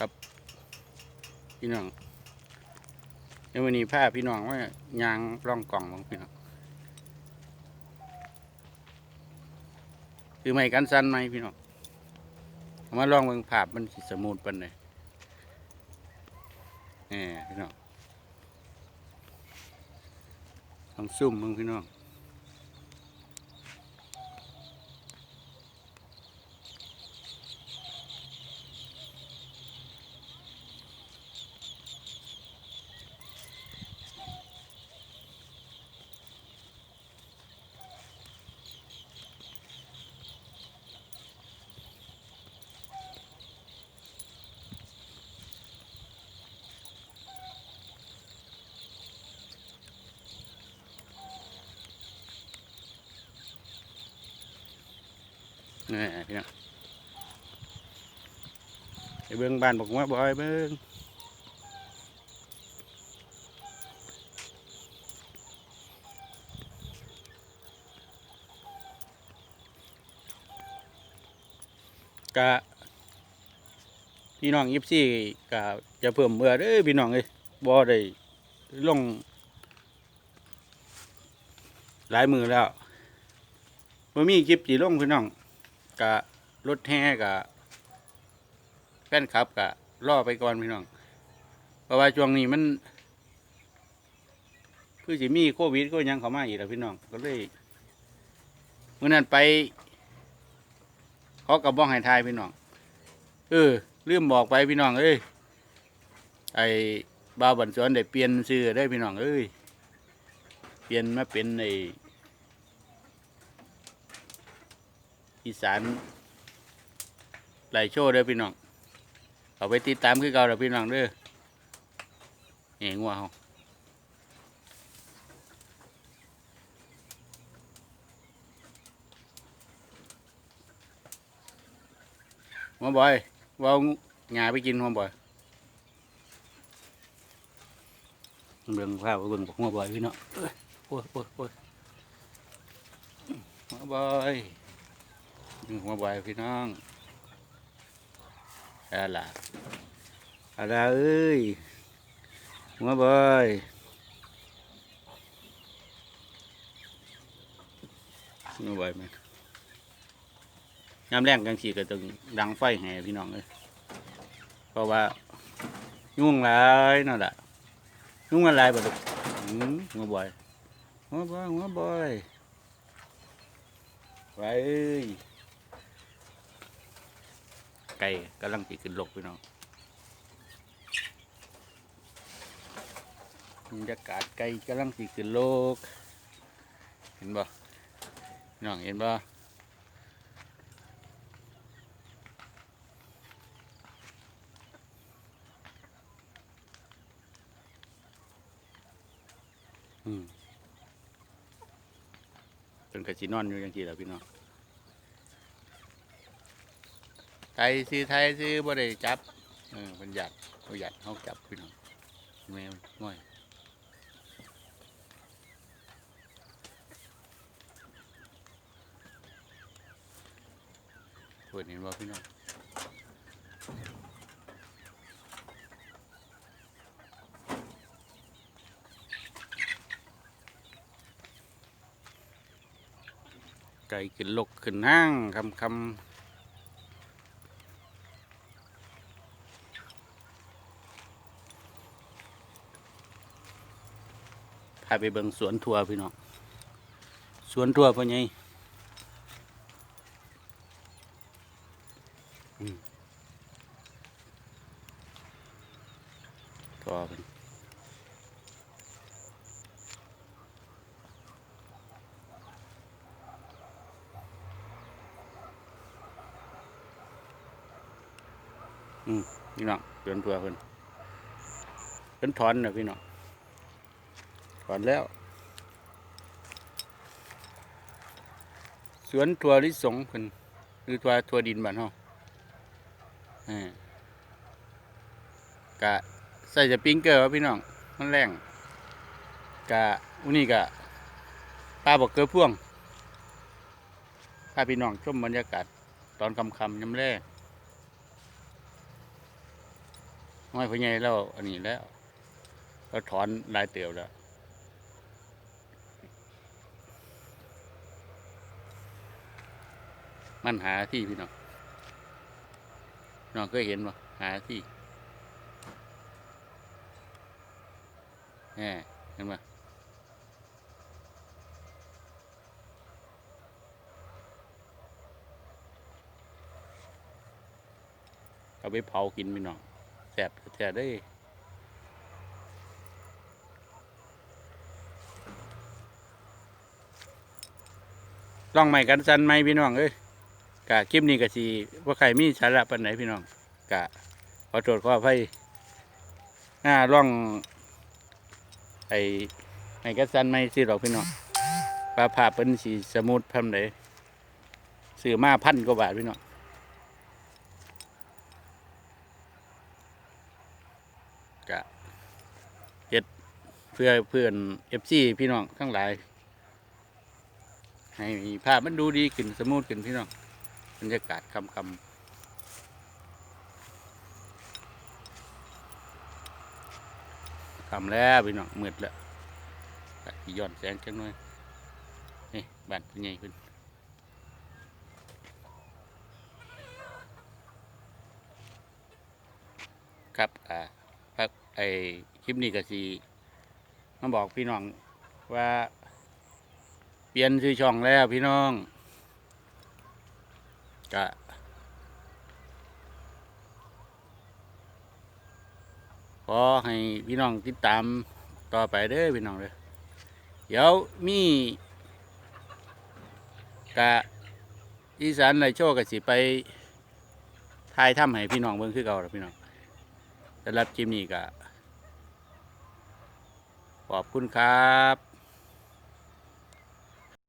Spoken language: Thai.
ครับ พี่น้องในวันนี้พาพี่น้องว่ายางร่องกล่องของพี่น้องคือไม่กันสั้นไหมพี่น้องมาลองเบิ่งภาพมันสิสมูทปันเลยแหมพี่น้องลองซุ่มมึงพี่น้อง นี่พี่น้องไปเบิ้งบ้านบอกว่าบอยเบิ้งกะพี่น้องยิบซี่กะจะเพิ่มเมื่อเด้อพี่น้องเอ้ยบ่ได้ลง หลายมือแล้วบ่มีคลิปสีลงพี่น้อง กะรถแห่กะแฟนคลับกะรอไปก่อนพี่น้องเพราะว่าช่วงนี้มันคือสิมีโควิดก็ยังเข้ามาอีกแล้วพี่น้องก็เลยเมื่อนั้นไปเขากับบ้องให้ทายพี่น้องเออลืมบอกไปพี่น้องเอ้ยไอ้บาวบันสวนได้เปลี่ยนซื้อได้พี่น้องเอ้ยเปลี่ยนมาเป็นไอ้ อีสานไหลโชว์เด้อพี่น้องเอาไปติดตามคือเก่าเด้อพี่น้องเด้อนี่งัวเฮาหัวบอยว่าหงาไปกินหัวบอยเบิ่งข้าวเบิ่งบอกหัวบอยพี่น้องเอ้ยโอ้ยโอ้ยโอ้ยหัวบอย นี่หัวบอยพี่น้องอะไรอะไรเอ้ยหัวบอยหัวบอยไหมยามแรงกลางสีก็ต้องดังไฟแห่พี่น้องเลยเพราะว่ายุ่งหลายนั่นแหละยุ่งอะไรบ่ลูกหัวบอยหัวบอยหัวบอยไว้เอ้ย ไก่กำลังติขึ้นลกพี่น้องบรรยากาศไก่กำลังติขึ้นลก เห็นบ่น้องเห็นบ่อืมเป็นกระสีนอนอยู่ยังกี่แล้วพี่น้อง ไทยซื้อไทยซื้อบ่ได้จับเออมันหยัดบ่หยัดเขาจับพี่น้องแมวง่อยเปิดเห็นบ่พี่น้องไก่ขึ้นลกขึ้นห้างคำคำ พาไปเบิ่งสวนทัวพี่น้องสวนทัวพ่อใหญ่ทัวเป็นอืมพี่น้องสวนทัวเพิ่นเพิ่นถอนนะพี่น้อง ถอนแล้ว สวนทัวลิสงเพิ่นหรือทัวทัวดินบ้านเฮาอ่ากะใส่จะปิ้งเกอร์วะพี่น้องมันแรงกะอุนี่กะปลาบอกเกลือพ่วงพาพี่น้องชมบรรยากาศตอนคำคำยำแร่ห้อยพญ่แล้วอันนี้แล้ว เราถอนลายเตียวแล้ว มันหาที่พี่น้องน้องเคยเห็นปะหาที่แหมเห็นปะเอาไปเผากินพี่น้องแสบแสบได้ลองใหม่กันสันไหมพี่น้องเอ้ย กะคลิปนี้กะสีว่าใครมีสาระปันไหนพี่น้องกะขอโทษขออภัยหน้าร่อง ไอ้ไอ้กันสันไหมสิหรอกพี่น้องปลาผ่าเป็นสีสมุดพันไหนซื้อมาพันกว่าบาทพี่น้องกะเจ็ดเพื่อเพื่อนเอฟซีพี่น้องทั้งหลาย ให้ภาพมันดูดีขึ้นสมูทขึ้นพี่น้อง บรรยากาศคำคำคำแล้วพี่น้องมืดแล้วย้อนแสงจังหน่อยนี่บ้านเป็นไงขึ้นครับอ่าพักไอคลิปนี้ก็สีมาบอกพี่น้องว่า เปลี่ยนชื่อช่องแล้วพี่น้อง กะขอให้พี่น้องติดตามต่อไปเด้อพี่น้องเลยเดี๋ยวมีกะอีสานไรโชว์กะสิไปทายถ้ำให้พี่น้องเบิ่งคือเก่าแล้วพี่น้องสำหรับคลิปนี้กะขอบคุณครับ